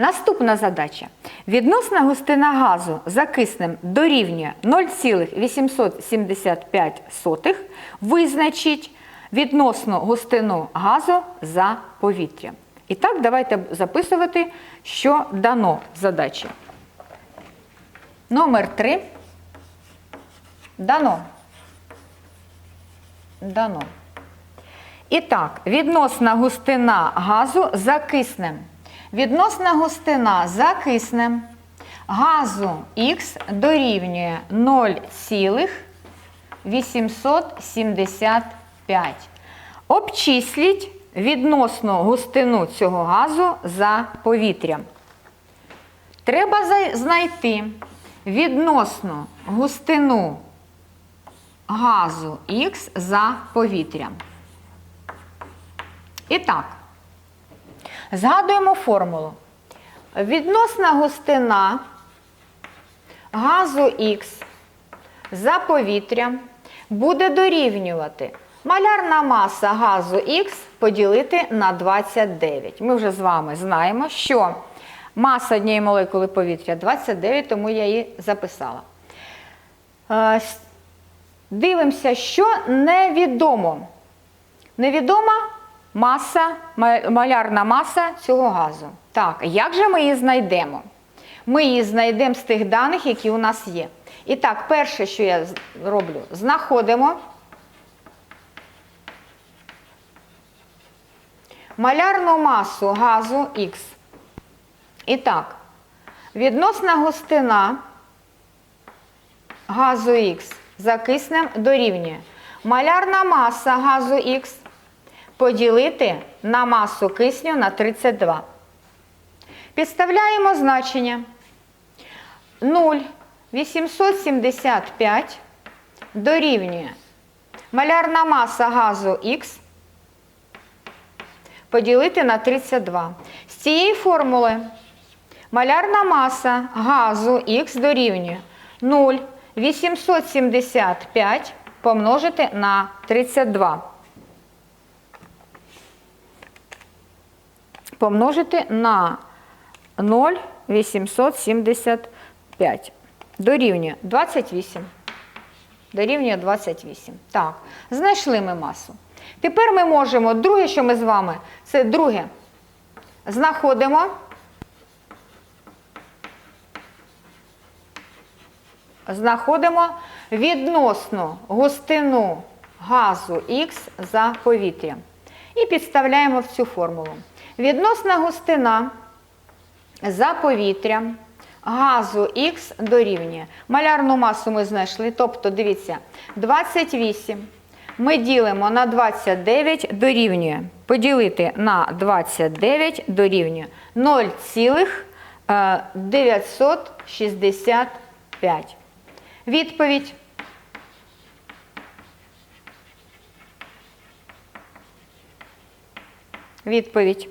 Наступна задача. Відносна густина газу за киснем дорівнює 0,875. Визначіть відносну густину газу за повітрям. І так, давайте записувати, що дано задачі. Номер 3. Дано. Дано. І так, відносна густина газу за киснем. Відносна густина за киснем газу Х дорівнює 0,875. Обчисліть відносну густину цього газу за повітрям. Треба знайти відносну густину газу Х за повітрям. І так, згадуємо формулу. Відносна густина газу Х за повітрям буде дорівнювати малярна маса газу Х поділити на 29. Ми вже з вами знаємо, що маса однієї молекули повітря 29, тому я її записала. Е, Дивимося, що невідомо. Невідома маса, малярна маса цього газу. Так, як же ми її знайдемо? Ми її знайдемо з тих даних, які у нас є. І так, перше, що я роблю, знаходимо малярну масу газу Х. І так, відносна густина газу Х за киснем дорівнює малярна маса газу Х поділити на масу кисню на 32. Підставляємо значення 0,875 дорівнює малярна маса газу Х поділити на 32. З цієї формули малярна маса газу Х дорівнює 0,875 помножити на 32. Помножити на 0,875. Дорівнює 28. Дорівнює 28. Так, знайшли ми масу. Тепер ми можемо, друге, що ми з вами, це друге. Знаходимо знаходимо відносну густину газу Х за повітря. І підставляємо в цю формулу. Відносна густина за повітрям газу Х дорівнює. Малярну масу ми знайшли, тобто, дивіться, 28 ми ділимо на 29 дорівнює. Поділити на 29 дорівнює е, 0,965. Відповідь. Відповідь.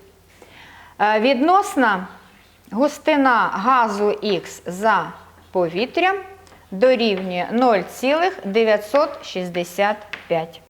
Е, Відносна густина газу Х за повітрям дорівнює 0,965.